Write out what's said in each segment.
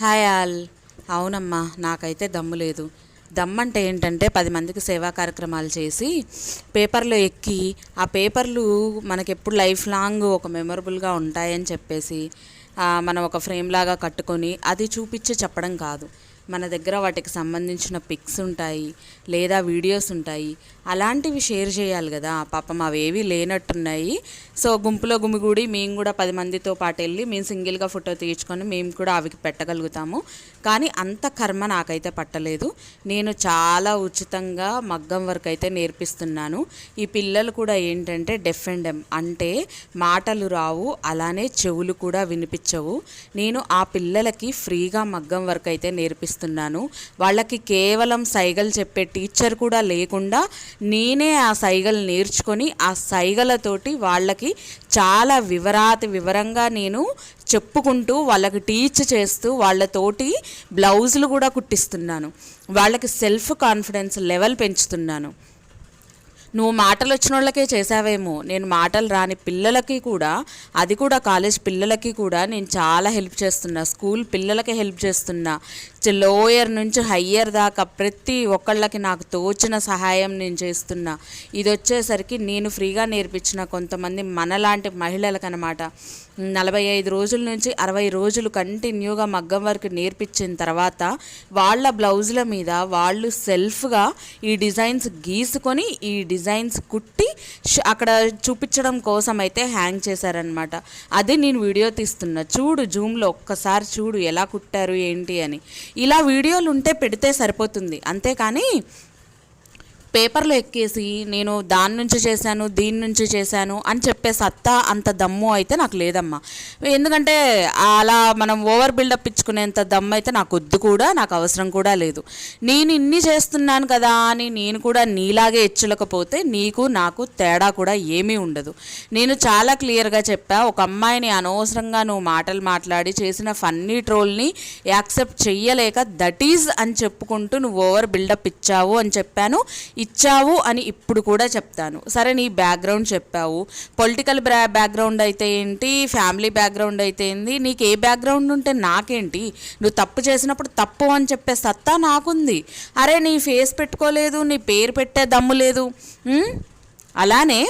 Hi all. అవునమ్మా నాకైతే దమ్ము లేదు. దమ్మంటే ఏంటంటే పది మందికి సేవా కార్యక్రమాలు చేసి పేపర్లో ఎక్కి ఆ పేపర్లు మనకి ఎప్పుడు లైఫ్ లాంగ్ ఒక మెమొరబుల్గా ఉంటాయని చెప్పేసి మనం ఒక ఫ్రేమ్ లాగా కట్టుకొని అది చూపించి చెప్పడం కాదు. మన దగ్గర వాటికి సంబంధించిన పిక్స్ ఉంటాయి లేదా వీడియోస్ ఉంటాయి అలాంటివి షేర్ చేయాలి కదా. పాపం అవేవి లేనట్టున్నాయి. సో గుంపులో గుమిగూడి మేము కూడా పది మందితో పాటు వెళ్ళి మేము సింగిల్గా ఫోటో తీయించుకొని మేము కూడా అవికి పెట్టగలుగుతాము. కానీ అంత కర్మ నాకైతే పట్టలేదు. నేను చాలా ఉచితంగా మగ్గం వర్క్ అయితే నేర్పిస్తున్నాను. ఈ పిల్లలు కూడా ఏంటంటే డెఫ్ అండ్ అంటే మాటలు రావు అలానే చెవులు కూడా వినిపించవు. నేను ఆ పిల్లలకి ఫ్రీగా మగ్గం వర్క్ అయితే నేర్పిస్తాను చేస్తున్నాను వాళ్ళకి కేవలం సైగలు చెప్పే టీచర్ కూడా లేకుండా నేనే ఆ సైగలు నేర్చుకొని ఆ సైగలతోటి వాళ్ళకి చాలా వివరాతి వివరంగా నేను చెప్పుకుంటూ వాళ్ళకి టీచ్ చేస్తూ వాళ్ళతోటి బ్లౌజులు కూడా కుట్టిస్తున్నాను. వాళ్ళకి సెల్ఫ్ కాన్ఫిడెన్స్ లెవెల్ పెంచుతున్నాను. నువ్వు మాటలు వచ్చిన వాళ్ళకే చేసావేమో నేను మాటలు రాని పిల్లలకి కూడా అది కూడా కాలేజ్ పిల్లలకి కూడా నేను చాలా హెల్ప్ చేస్తున్నా. స్కూల్ పిల్లలకి హెల్ప్ చేస్తున్నా. లోయర్ నుంచి హయ్యర్ దాకా ప్రతి ఒక్కళ్ళకి నాకు తోచిన సహాయం నేను చేస్తున్నా. ఇది వచ్చేసరికి నేను ఫ్రీగా నేర్పించిన కొంతమంది మనలాంటి మహిళలకు అనమాట నలభై ఐదు రోజుల నుంచి అరవై రోజులు కంటిన్యూగా మగ్గం వర్క్ నేర్పించిన తర్వాత వాళ్ళ బ్లౌజుల మీద వాళ్ళు సెల్ఫ్గా ఈ డిజైన్స్ గీసుకొని ఈ డిజైన్స్ కుట్టి అక్కడ చూపించడం కోసం అయితే హ్యాంగ్ చేశారనమాట. అది నేను వీడియో తీస్తున్నా. చూడు జూమ్లో ఒక్కసారి చూడు ఎలా కుట్టారు ఏంటి అని. ఇలా వీడియోలు ఉంటే పెడితే సరిపోతుంది. అంతేకాని పేపర్లో ఎక్కేసి నేను దాని నుంచి చేశాను దీని నుంచి చేశాను అని చెప్పే సత్తా అంత దమ్ము అయితే నాకు లేదమ్మా. ఎందుకంటే అలా మనం ఓవర్ బిల్డప్ ఇచ్చుకునేంత దమ్ము అయితే నాకు వద్దు కూడా నాకు అవసరం కూడా లేదు. నేను ఇన్ని చేస్తున్నాను కదా అని నేను కూడా నీలాగే ఇచ్చలేకపోతే నీకు నాకు తేడా కూడా ఏమీ ఉండదు. నేను చాలా క్లియర్గా చెప్పా ఒక అమ్మాయిని అనవసరంగా నువ్వు మాటలు మాట్లాడి చేసిన ఫన్నీ ట్రోల్ని యాక్సెప్ట్ చెయ్యలేక దట్ ఈజ్ అని చెప్పుకుంటూ నువ్వు ఓవర్ బిల్డప్ ఇచ్చావు అని చెప్పాను. ఇచ్చావు అని ఇప్పుడు కూడా చెప్తాను. సరే నీ బ్యాక్గ్రౌండ్ చెప్పావు. పొలిటికల్ బ్రా బ్యాక్గ్రౌండ్ అయితే ఏంటి? ఫ్యామిలీ బ్యాక్గ్రౌండ్ అయితే ఏంటి నీకు ఏ బ్యాక్గ్రౌండ్ ఉంటే నాకేంటి? నువ్వు తప్పు చేసినప్పుడు తప్పు అని చెప్పే సత్తా నాకుంది. అరే నీ ఫేస్ పెట్టుకోలేదు నీ పేరు పెట్టే దమ్ము లేదు. అలానే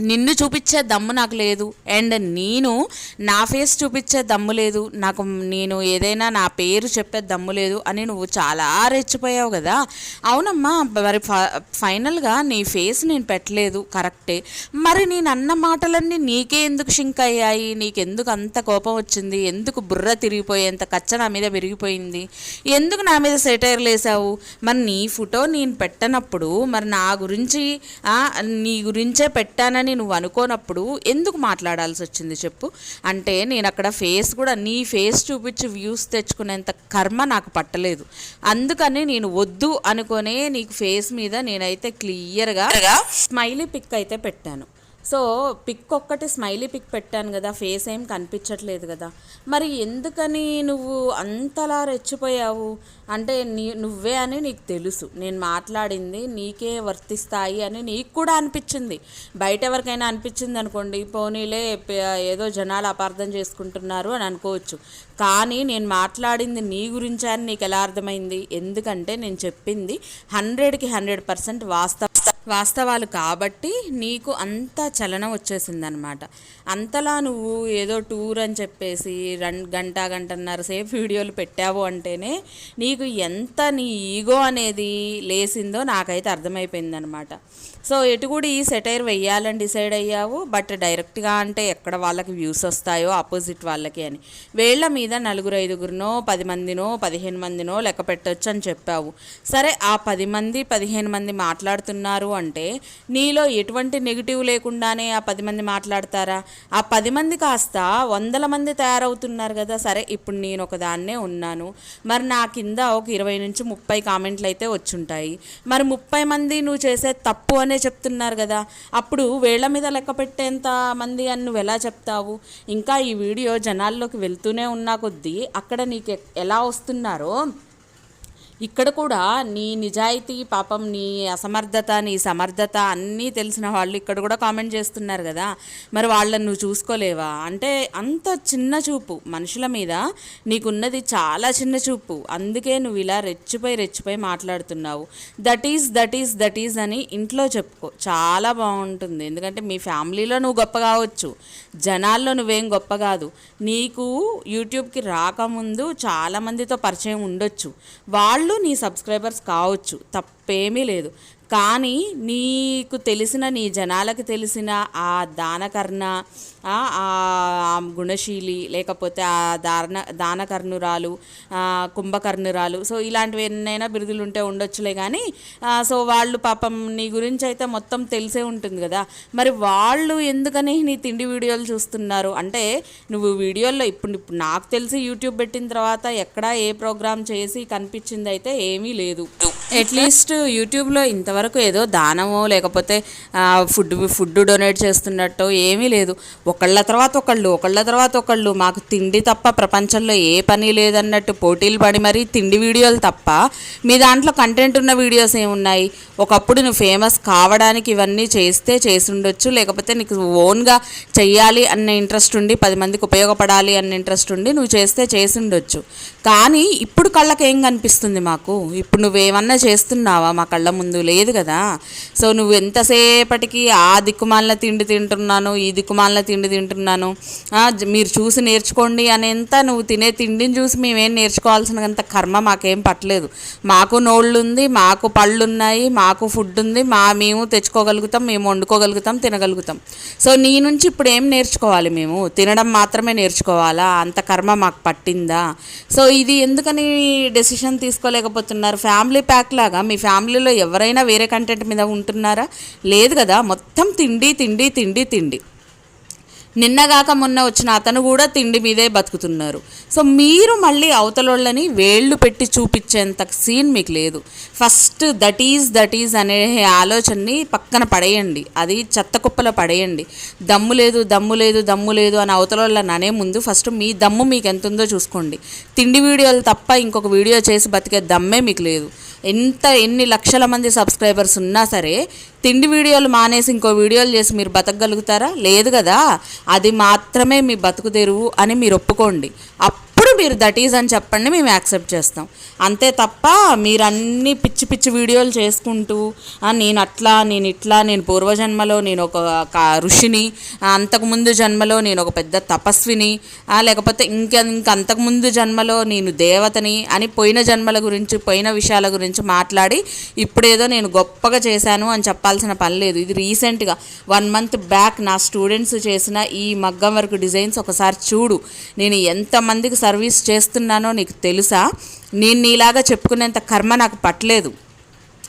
నిన్ను చూపించే దమ్ము నాకు లేదు. అండ్ నేను నా ఫేస్ చూపించే దమ్ము లేదు. నాకు నేను ఏదైనా నా పేరు చెప్పే దమ్ము లేదు అని నువ్వు చాలా రెచ్చిపోయావు కదా. అవునమ్మా మరి ఫ- ఫైనల్గా నీ ఫేస్ నేను పెట్టలేదు. కరెక్టే. మరి నేను అన్న మాటలన్నీ నీకే ఎందుకు షింక్ అయ్యాయి? నీకెందుకు అంత కోపం వచ్చింది? ఎందుకు బుర్ర తిరిగిపోయేంత కచ్చ నా మీద విరిగిపోయింది? ఎందుకు నా మీద సెటైర్లు వేసావు మరి నీ ఫోటో నేను పెట్టనప్పుడు మరి నా గురించి నీ గురించే పెట్టానని నువ్వు అనుకోనప్పుడు ఎందుకు మాట్లాడాల్సి వచ్చింది చెప్పు? అంటే నేను అక్కడ ఫేస్ కూడా నీ ఫేస్ చూపించి వ్యూస్ తెచ్చుకునేంత కర్మ నాకు పట్టలేదు. అందుకని నేను వద్దు అనుకునే నీకు ఫేస్ మీద నేనైతే క్లియర్గా స్మైలీ పిక్ అయితే పెట్టాను. సో పిక్ ఒక్కటి స్మైలీ పిక్ పెట్టాను కదా ఫేస్ ఏం కనిపించట్లేదు కదా. మరి ఎందుకని నువ్వు అంతలా రెచ్చిపోయావు? అంటే నీ నువ్వే అని నీకు తెలుసు. నేను మాట్లాడింది నీకే వర్తిస్తాయి అని నీకు కూడా అనిపించింది. బయట ఎవరికైనా అనిపించింది అనుకోండి పోనీలే ఏదో జనాలు అపార్థం చేసుకుంటున్నారు అని అనుకోవచ్చు. కానీ నేను మాట్లాడింది నీ గురించి అని నీకు ఎలా అర్థమైంది? ఎందుకంటే నేను చెప్పింది హండ్రెడ్కి హండ్రెడ్ పర్సెంట్ వాస్తవ. వాస్తవాలు కాబట్టి నీకు అంత చలనం వచ్చేసిందనమాట. అంతలా నువ్వు ఏదో టూర్ అని చెప్పేసి రెండు గంట గంటన్నర సేపు వీడియోలు పెట్టావు అంటేనే నీకు ఎంత నీ ఈగో అనేది లేసిందో నాకైతే అర్థమైపోయిందనమాట. సో ఎటు కూడా ఈ సెటైర్ వెయ్యాలని డిసైడ్ అయ్యావు? బట్ డైరెక్ట్గా అంటే ఎక్కడ వాళ్ళకి వ్యూస్ వస్తాయో ఆపోజిట్ వాళ్ళకి అని. వేళ్ళ మీద నలుగురు ఐదుగురినో పది మందినో పదిహేను మందినో లెక్క పెట్టొచ్చు అని చెప్పావు. సరే ఆ పది మంది పదిహేను మంది మాట్లాడుతున్నారు అంటే నీలో ఎటువంటి నెగిటివ్ లేకుండానే ఆ పది మంది మాట్లాడతారా? ఆ పది మంది కాస్త వందల మంది తయారవుతున్నారు కదా. సరే ఇప్పుడు నేను ఒకదాన్నే ఉన్నాను. మరి నా కింద ఒక ఇరవై నుంచి ముప్పై కామెంట్లు అయితే వచ్చుంటాయి. మరి ముప్పై మంది నువ్వు చేసే తప్పు అనే చెప్తున్నారు కదా. అప్పుడు వేళ్ళ మీద లెక్క పెట్టేంత మంది అని నువ్వు ఎలా చెప్తావు? ఇంకా ఈ వీడియో జనాల్లోకి వెళ్తూనే ఉన్నా కొద్దీ అక్కడ నీకు ఎలా వస్తున్నారో ఇక్కడ కూడా నీ నిజాయితీ పాపం నీ అసమర్థత నీ సమర్థత అన్నీ తెలిసిన వాళ్ళు ఇక్కడ కూడా కామెంట్ చేస్తున్నారు కదా. మరి వాళ్ళని నువ్వు చూసుకోలేవా? అంటే అంత చిన్న చూపు మనుషుల మీద నీకున్నది చాలా చిన్న చూపు. అందుకే నువ్వు ఇలా రెచ్చిపోయి రెచ్చిపోయి మాట్లాడుతున్నావు. That is that is that is అని ఇంట్లో చెప్పుకో. చాలా బాగుంటుంది. ఎందుకంటే మీ ఫ్యామిలీలో నువ్వు గొప్ప కావచ్చు. జనాల్లో నువ్వేం గొప్ప కాదు. నీకు యూట్యూబ్కి రాకముందు చాలామందితో పరిచయం ఉండొచ్చు. వాళ్ళు నీ సబ్స్క్రైబర్స్ కావచ్చు. తప్పేమీ లేదు. కానీ నీకు తెలిసిన నీ జనాలకు తెలిసిన ఆ దానకర్ణ ఆ గుణశీలి లేకపోతే ఆ దాన దానకర్ణురాలు కుంభకర్ణురాలు సో ఇలాంటివి ఎన్నైనా బిరుదులు ఉంటే ఉండొచ్చులే కానీ సో వాళ్ళు పాపం నీ గురించి అయితే మొత్తం తెలిసే ఉంటుంది కదా. మరి వాళ్ళు ఎందుకని నీ తిండి వీడియోలు చూస్తున్నారు? అంటే నువ్వు వీడియోల్లో ఇప్పుడు ఇప్పుడు నాకు తెలిసి యూట్యూబ్ పెట్టిన తర్వాత ఎక్కడా ఏ ప్రోగ్రామ్ చేసి కనిపించింది అయితే ఏమీ లేదు. అట్లీస్ట్ యూట్యూబ్లో ఇంతవరకు ఏదో దానమో లేకపోతే ఫుడ్ ఫుడ్ డొనేట్ చేస్తున్నట్టు ఏమీ లేదు. ఒకళ్ళ తర్వాత ఒకళ్ళు ఒకళ్ళ తర్వాత ఒకళ్ళు. మాకు తిండి తప్ప ప్రపంచంలో ఏ పని లేదన్నట్టు పోటీలు పడి మరీ తిండి వీడియోలు తప్ప మీ దాంట్లో కంటెంట్ ఉన్న వీడియోస్ ఏమున్నాయి? ఒకప్పుడు నువ్వు ఫేమస్ కావడానికి ఇవన్నీ చేస్తే చేసి ఉండొచ్చు లేకపోతే నీకు ఓన్గా చెయ్యాలి అన్న ఇంట్రెస్ట్ ఉండి పది మందికి ఉపయోగపడాలి అన్న ఇంట్రెస్ట్ ఉండి నువ్వు చేస్తే చేసి ఉండొచ్చు కానీ ఇప్పుడు కళ్ళకేం ఏం కనిపిస్తుంది మాకు? ఇప్పుడు నువ్వేమన్నా చేస్తున్నావా? మా కళ్ళ ముందు లేదు కదా. సో నువ్వు ఎంతసేపటికి ఆ దిక్కుమాలిన తిండి తింటున్నాను ఈ దిక్కుమాలిన తిండి తింటున్నాను మీరు చూసి నేర్చుకోండి అనేంత నువ్వు తినే తిండిని చూసి మేమేం నేర్చుకోవాల్సినంత కర్మ మాకేం పట్టలేదు. మాకు నోళ్ళు ఉంది మాకు పళ్ళు ఉన్నాయి మాకు ఫుడ్ ఉంది మా మేము తెచ్చుకోగలుగుతాం మేము వండుకోగలుగుతాం తినగలుగుతాం. సో నీ నుంచి ఇప్పుడు ఏం నేర్చుకోవాలి మేము? తినడం మాత్రమే నేర్చుకోవాలా? అంత కర్మ మాకు పట్టిందా? సో ఇది ఎందుకని డెసిషన్ తీసుకోలేకపోతున్నారు? ఫ్యామిలీ ప్యాక్ లాగా మీ ఫ్యామిలీలో ఎవరైనా వేరే కంటెంట్ మీద ఉంటున్నారా? లేదు కదా మొత్తం తిండి తిండి తిండి తిండి. నిన్నగాక మొన్న వచ్చిన అతను కూడా తిండి మీదే బతుకుతున్నారు. సో మీరు మళ్ళీ అవతలోళ్ళని వేళ్ళు పెట్టి చూపించేంత సీన్ మీకు లేదు. First that is that is అనే ఆలోచనని పక్కన పడేయండి. అది చెత్త కుప్పలో పడేయండి. దమ్ము లేదు దమ్ము లేదు దమ్ము లేదు అని అవతలోళ్ళని అనే ముందు ఫస్ట్ మీ దమ్ము మీకు ఎంత ఉందో చూసుకోండి. తిండి వీడియోలు తప్ప ఇంకొక వీడియో చేసి బతికే దమ్మే మీకు లేదు. ఎంత ఎన్ని లక్షల మంది సబ్స్క్రైబర్స్ ఉన్నా సరే తిండి వీడియోలు మానేసి ఇంకో వీడియోలు చేసి మీరు బతకగలుగుతారా? లేదు కదా. అది మాత్రమే మీ బతుకు తెరువు అని మీరు ఒప్పుకోండి. అప్పుడు మీరు దట్ ఈజ్ అని చెప్పండి మేము యాక్సెప్ట్ చేస్తాం. అంతే తప్ప మీరు అన్ని పిచ్చి పిచ్చి వీడియోలు చేసుకుంటూ నేను అట్లా నేను ఇట్లా నేను పూర్వజన్మలో నేను ఒక ఋషిని అంతకుముందు జన్మలో నేను ఒక పెద్ద తపస్విని లేకపోతే ఇంకా ఇంకా అంతకుముందు జన్మలో నేను దేవతని అని పోయిన జన్మల గురించి పోయిన విషయాల గురించి మాట్లాడి ఇప్పుడేదో నేను గొప్పగా చేశాను అని చెప్పాల్సిన పని లేదు. ఇది రీసెంట్గా వన్ మంత్ బ్యాక్ నా స్టూడెంట్స్ చేసిన ఈ మగ్గం వర్క్ డిజైన్స్ ఒకసారి చూడు. నేను ఎంతమందికి సర్వీస్ చేస్తున్నానో నీకు తెలుసా? నేను నీలాగా చెప్పుకునేంత కర్మ నాకు పట్టలేదు.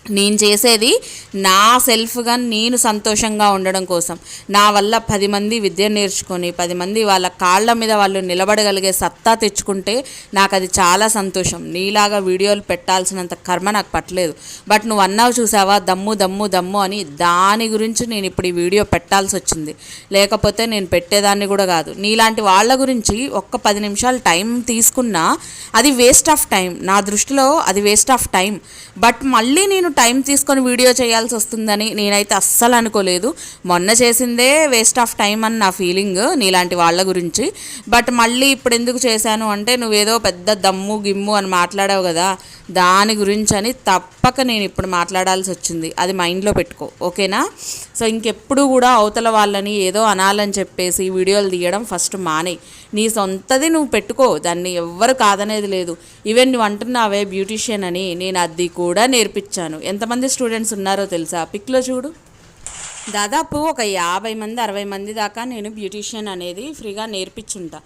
నేను చేసేది నా సెల్ఫ్గా నేను సంతోషంగా ఉండడం కోసం. నా వల్ల పది మంది విద్య నేర్చుకొని పది మంది వాళ్ళ కాళ్ళ మీద వాళ్ళు నిలబడగలిగే సత్తా తెచ్చుకుంటే నాకు అది చాలా సంతోషం. నీలాగా వీడియోలు పెట్టాల్సినంత కర్మ నాకు పట్టలేదు. బట్ నువ్వు అన్నావు చూసావా దమ్ము దమ్ము దమ్ము అని దాని గురించి నేను ఇప్పుడు ఈ వీడియో పెట్టాల్సి వచ్చింది. లేకపోతే నేను పెట్టేదాన్ని కూడా కాదు. నీలాంటి వాళ్ళ గురించి ఒక్క పది నిమిషాలు టైం తీసుకున్నా అది వేస్ట్ ఆఫ్ టైం. నా దృష్టిలో అది వేస్ట్ ఆఫ్ టైం. బట్ మళ్ళీ నేను టైం తీసుకొని వీడియో చేయాల్సి వస్తుందని నేనైతే అస్సలు అనుకోలేదు. మొన్న చేసిందే వేస్ట్ ఆఫ్ టైం అని నా ఫీలింగ్ నీలాంటి వాళ్ళ గురించి. బట్ మళ్ళీ ఇప్పుడు ఎందుకు చేశాను అంటే నువ్వేదో పెద్ద దమ్ము గిమ్ము అని మాట్లాడావు కదా దాని గురించి అని తప్పక నేను ఇప్పుడు మాట్లాడాల్సి వచ్చింది. అది మైండ్లో పెట్టుకో ఓకేనా సో ఇంకెప్పుడు కూడా అవతల వాళ్ళని ఏదో అనాలని చెప్పేసి వీడియోలు తీయడం ఫస్ట్ మానే. నీ సొంతది నువ్వు పెట్టుకో దాన్ని ఎవ్వరు కాదనేది లేదు. ఈవెన్ నువ్వు అంటున్నావే బ్యూటిషియన్ అని నేను అది కూడా నేర్పించాను. ఎంతమంది స్టూడెంట్స్ ఉన్నారో తెలుసా? పిక్లో చూడు. దాదాపు ఒక యాభై మంది అరవై మంది దాకా నేను బ్యూటీషియన్ అనేది ఫ్రీగా నేర్పించుంటా.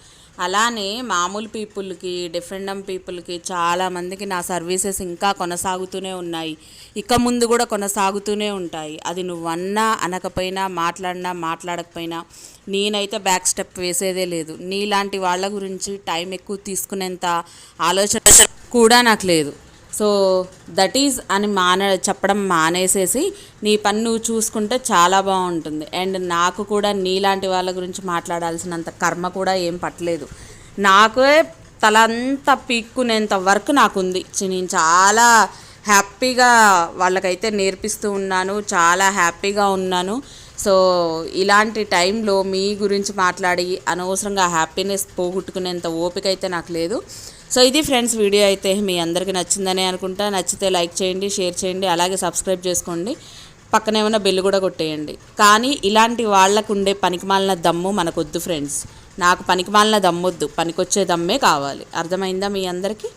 అలానే మామూలు పీపుల్కి డిఫరెంట్ పీపుల్కి చాలామందికి నా సర్వీసెస్ ఇంకా కొనసాగుతూనే ఉన్నాయి. ఇక ముందు కూడా కొనసాగుతూనే ఉంటాయి. అది నువ్వు అన్నా అనకపోయినా మాట్లాడినా మాట్లాడకపోయినా నేనైతే బ్యాక్ స్టెప్ వేసేదే లేదు. నీలాంటి వాళ్ళ గురించి టైం ఎక్కువ తీసుకునేంత ఆలోచన కూడా నాకు లేదు. సో దట్ ఈజ్ అని మాన చెప్పడం మానేసేసి నీ పని నువ్వు చూసుకుంటే చాలా బాగుంటుంది. అండ్ నాకు కూడా నీలాంటి వాళ్ళ గురించి మాట్లాడాల్సినంత కర్మ కూడా ఏం పట్టలేదు. నాకే తలంతా పీక్కునేంత వర్క్ నాకుంది. నేను చాలా హ్యాపీగా వాళ్ళకైతే నేర్పిస్తూ ఉన్నాను చాలా హ్యాపీగా ఉన్నాను. సో ఇలాంటి టైంలో మీ గురించి మాట్లాడి అనవసరంగా హ్యాపీనెస్ పోగొట్టుకునేంత ఓపిక అయితే నాకు లేదు. సో ఇది ఫ్రెండ్స్ వీడియో అయితే మీ అందరికీ నచ్చిందని అనుకుంటా. నచ్చితే లైక్ చేయండి షేర్ చేయండి అలాగే సబ్స్క్రైబ్ చేసుకోండి. పక్కనే ఉన్న బిల్లు కూడా కొట్టేయండి. కానీ ఇలాంటి వాళ్ళకు ఉండే పనికిమాలిన దమ్ము మనకొద్దు ఫ్రెండ్స్. నాకు పనికిమాలిన దమ్మొద్దు. పనికొచ్చే దమ్మే కావాలి. అర్థమైందా మీ అందరికీ?